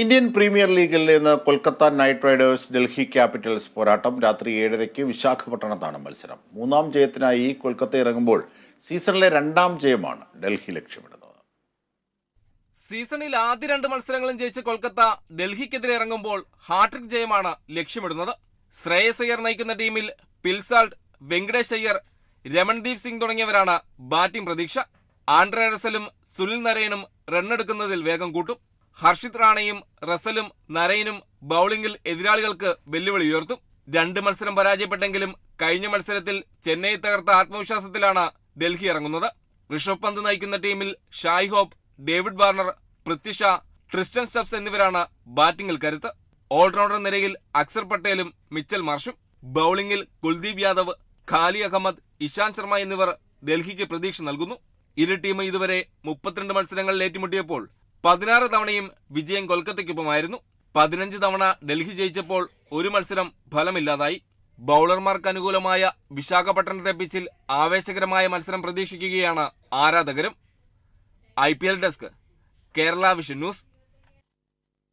Indian premier ലീഗിൽ നിന്ന് Kolkata knight riders Delhi capitals പോരാട്ടം രാത്രി ഏഴരയ്ക്ക് വിശാഖപട്ടണത്താണ് മത്സരം. മൂന്നാം ജയത്തിനായി കൊൽക്കത്ത ഇറങ്ങുമ്പോൾ സീസണിലെ രണ്ടാം ജയമാണ് ഡൽഹി ലക്ഷ്യമിടുന്നത്. സീസണിൽ ആദ്യ രണ്ട് മത്സരങ്ങളും ജയിച്ച് കൊൽക്കത്ത ഡൽഹിക്കെതിരെ ഇറങ്ങുമ്പോൾ ഹാട്രിക് ജയമാണ് ലക്ഷ്യമിടുന്നത്. ശ്രേയസ് അയ്യർ നയിക്കുന്ന ടീമിൽ പിൽസാൾട്ട് വെങ്കടേഷ് അയ്യർ രമൺദീപ് സിംഗ് തുടങ്ങിയവരാണ് ബാറ്റിംഗ് പ്രതീക്ഷ. ആൻഡ്രസലും സുനിൽ നരയനും റണ്ണെടുക്കുന്നതിൽ വേഗം കൂട്ടും. ഹർഷിത് റാണയും റസലും നരയനും ബൌളിംഗിൽ എതിരാളികൾക്ക് വെല്ലുവിളി ഉയർത്തും. രണ്ട് മത്സരം പരാജയപ്പെട്ടെങ്കിലും കഴിഞ്ഞ മത്സരത്തിൽ ചെന്നൈ തകർത്ത ആത്മവിശ്വാസത്തിലാണ് ഡൽഹി ഇറങ്ങുന്നത്. ഋഷഭ് പന്ത് നയിക്കുന്ന ടീമിൽ Shai Hope David Warner Prithvi Shaw Tristan Stubbs എന്നിവരാണ് ബാറ്റിംഗിൽ കരുത്ത്. ഓൾറൗണ്ടർ നിരയിൽ അക്സർ പട്ടേലും മിച്ചൽ മാർഷും. ബൌളിംഗിൽ കുൽദീപ് യാദവ് ഖാലി അഹമ്മദ് ഇഷാന്ത് ശർമ്മ എന്നിവർ ഡൽഹിക്ക് പ്രതീക്ഷ നൽകുന്നു. ഇരു ടീമും ഇതുവരെ മുപ്പത്തിരണ്ട് മത്സരങ്ങളിൽ ഏറ്റുമുട്ടിയപ്പോൾ പതിനാറ് തവണയും വിജയം കൊൽക്കത്തയ്ക്കൊപ്പമായിരുന്നു. പതിനഞ്ച് തവണ ഡൽഹി ജയിച്ചപ്പോൾ ഒരു മത്സരം ഫലമില്ലാതായി. ബൗളർമാർക്ക് അനുകൂലമായ വിശാഖപട്ടണത്തെ പിച്ചിൽ ആവേശകരമായ മത്സരം പ്രതീക്ഷിക്കുകയാണ് ആരാധകരും. I desk Kerala vision news.